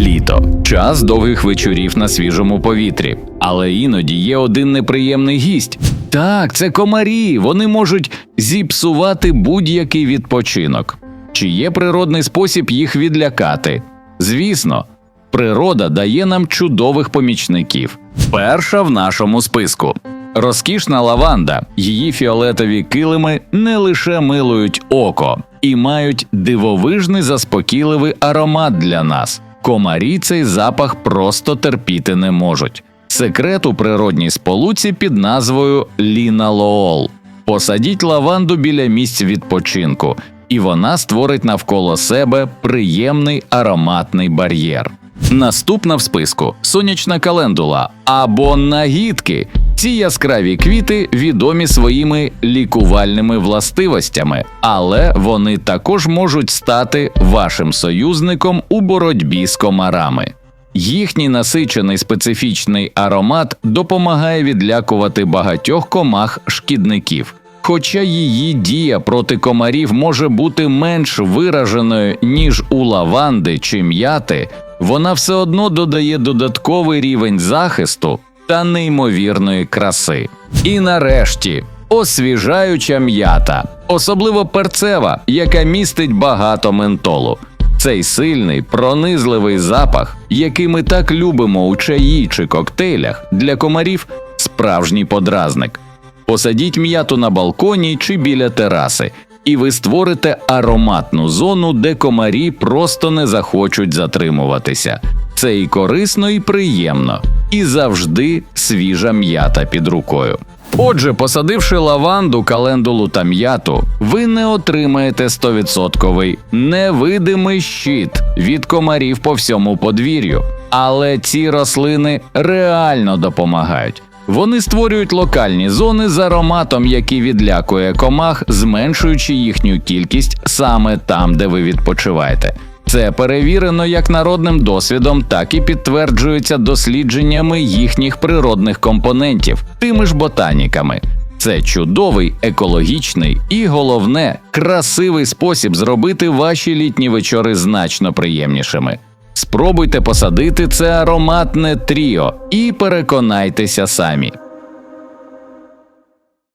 Літо час довгих вечорів на свіжому повітрі, але іноді є один неприємний гість. Так, це комарі. Вони можуть зіпсувати будь-який відпочинок. Чи є природний спосіб їх відлякати? Звісно, природа дає нам чудових помічників. Перша в нашому списку. Розкішна лаванда, її фіолетові килими не лише милують око і мають дивовижний заспокійливий аромат для нас. Комарі цей запах просто терпіти не можуть. Секрет у природній сполуці під назвою ліналоол. Посадіть лаванду біля місць відпочинку, і вона створить навколо себе приємний ароматний бар'єр. Наступна в списку сонячна календула або нагідки. Ці яскраві квіти відомі своїми лікувальними властивостями, але вони також можуть стати вашим союзником у боротьбі з комарами. Їхній насичений специфічний аромат допомагає відлякувати багатьох комах шкідників. Хоча її дія проти комарів може бути менш вираженою, ніж у лаванди чи м'яти, вона все одно додає додатковий рівень захисту та неймовірної краси. І нарешті освіжаюча м'ята, особливо перцева, яка містить багато ментолу. Цей сильний, пронизливий запах, який ми так любимо у чаї чи коктейлях, для комарів справжній подразник. Посадіть м'яту на балконі чи біля тераси, і ви створите ароматну зону, де комарі просто не захочуть затримуватися. Це і корисно, і приємно, і завжди свіжа м'ята під рукою. Отже, посадивши лаванду, календулу та м'яту, ви не отримаєте 100% невидимий щит від комарів по всьому подвір'ю. Але ці рослини реально допомагають. Вони створюють локальні зони з ароматом, який відлякує комах, зменшуючи їхню кількість саме там, де ви відпочиваєте. Це перевірено як народним досвідом, так і підтверджується дослідженнями їхніх природних компонентів, тими ж ботаніками. Це чудовий, екологічний і головне красивий спосіб зробити ваші літні вечори значно приємнішими. Спробуйте посадити це ароматне тріо і переконайтеся самі.